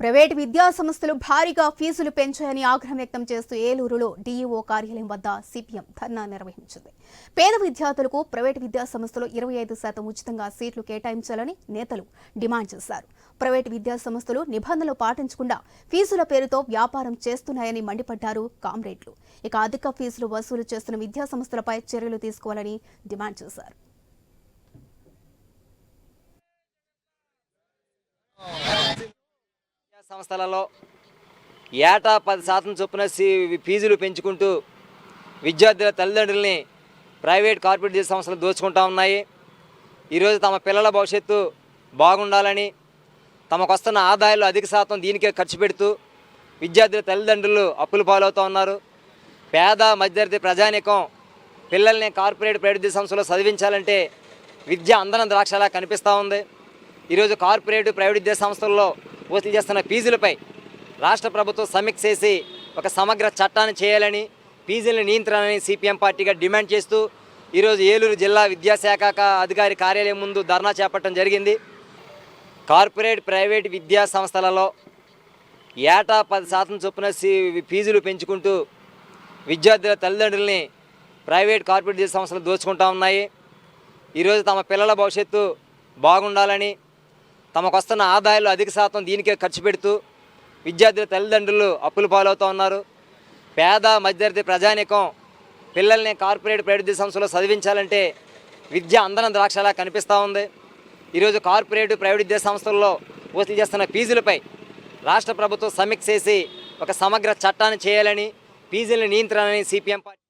Private విద్యా సంస్థలు భారీగా ఫీజులు పెంచాయని ఆగ్రహం వ్యక్తం చేస్తూ ఏలూరులో డీఈఓ కార్యాలయం వద్ద సిపిఎం ధర్నా నిర్వహించింది. పేద విద్యార్థులకు ప్రైవేట్ విద్యా సంస్థలు ఇరవై ఐదు శాతం ఉచితంగా సీట్లు కేటాయించాలని నేతలు డిమాండ్ చేశారు. ప్రైవేట్ విద్యా సంస్థలు నిబంధనలు పాటించకుండా ఫీజుల పేరుతో వ్యాపారం చేస్తున్నాయని మండిపడ్డారు కామ్రేడ్లు. ఇక అధిక ఫీజులు వసూలు చేస్తున్న విద్యా సంస్థలపై చర్యలు తీసుకోవాలని డిమాండ్ చేశారు. సంస్థలలో ఏటా పది శాతం చొప్పున ఫీజులు పెంచుకుంటూ విద్యార్థుల తల్లిదండ్రుల్ని ప్రైవేట్ కార్పొరేట్ సంస్థలు దోచుకుంటా ఉన్నాయి. ఈరోజు తమ పిల్లల భవిష్యత్తు బాగుండాలని తమకు వస్తున్న ఆదాయాలు అధిక శాతం దీనికే ఖర్చు పెడుతూ విద్యార్థుల తల్లిదండ్రులు అప్పుల పాలవుతూ ఉన్నారు. పేద మధ్యతరగతి ప్రజానికం పిల్లల్ని కార్పొరేట్ ప్రైవేట్ సంస్థలో చదివించాలంటే విద్య అందనం ద్రాక్షలా కనిపిస్తూ ఉంది. ఈరోజు కార్పొరేట్ ప్రైవేట్ విద్యా సంస్థల్లో వసూలు చేస్తున్న ఫీజులపై రాష్ట్ర ప్రభుత్వం సమీక్ష చేసి ఒక సమగ్ర చట్టాన్ని చేయాలని ఫీజులను నియంత్రణని సిపిఎం పార్టీగా డిమాండ్ చేస్తూ ఈరోజు ఏలూరు జిల్లా విద్యాశాఖ అధికారి కార్యాలయం ముందు ధర్నా చేపట్టడం జరిగింది. కార్పొరేట్ ప్రైవేట్ విద్యా సంస్థలలో ఏటా పది శాతం చొప్పున ఫీజులు పెంచుకుంటూ విద్యార్థుల తల్లిదండ్రుల్ని ప్రైవేట్ కార్పొరేట్ విద్యా సంస్థలు దోచుకుంటా ఉన్నాయి. ఈరోజు తమ పిల్లల భవిష్యత్తు బాగుండాలని తమకు వస్తున్న ఆదాయాలు అధిక శాతం దీనికే ఖర్చు పెడుతూ విద్యార్థుల తల్లిదండ్రులు అప్పులు పాలవుతూ ఉన్నారు. పేద మధ్యతరగతి ప్రజానికం పిల్లల్ని కార్పొరేట్ ప్రైవేట్ సంస్థలో చదివించాలంటే విద్య అందనం ద్రాక్షలా కనిపిస్తూ ఉంది. ఈరోజు కార్పొరేట్ ప్రైవేట్ విద్యా సంస్థల్లో వసూలు చేస్తున్న ఫీజులపై రాష్ట్ర ప్రభుత్వం సమీక్ష చేసి ఒక సమగ్ర చట్టాన్ని చేయాలని ఫీజుల నియంత్రణని సిపిఎం పార్టీ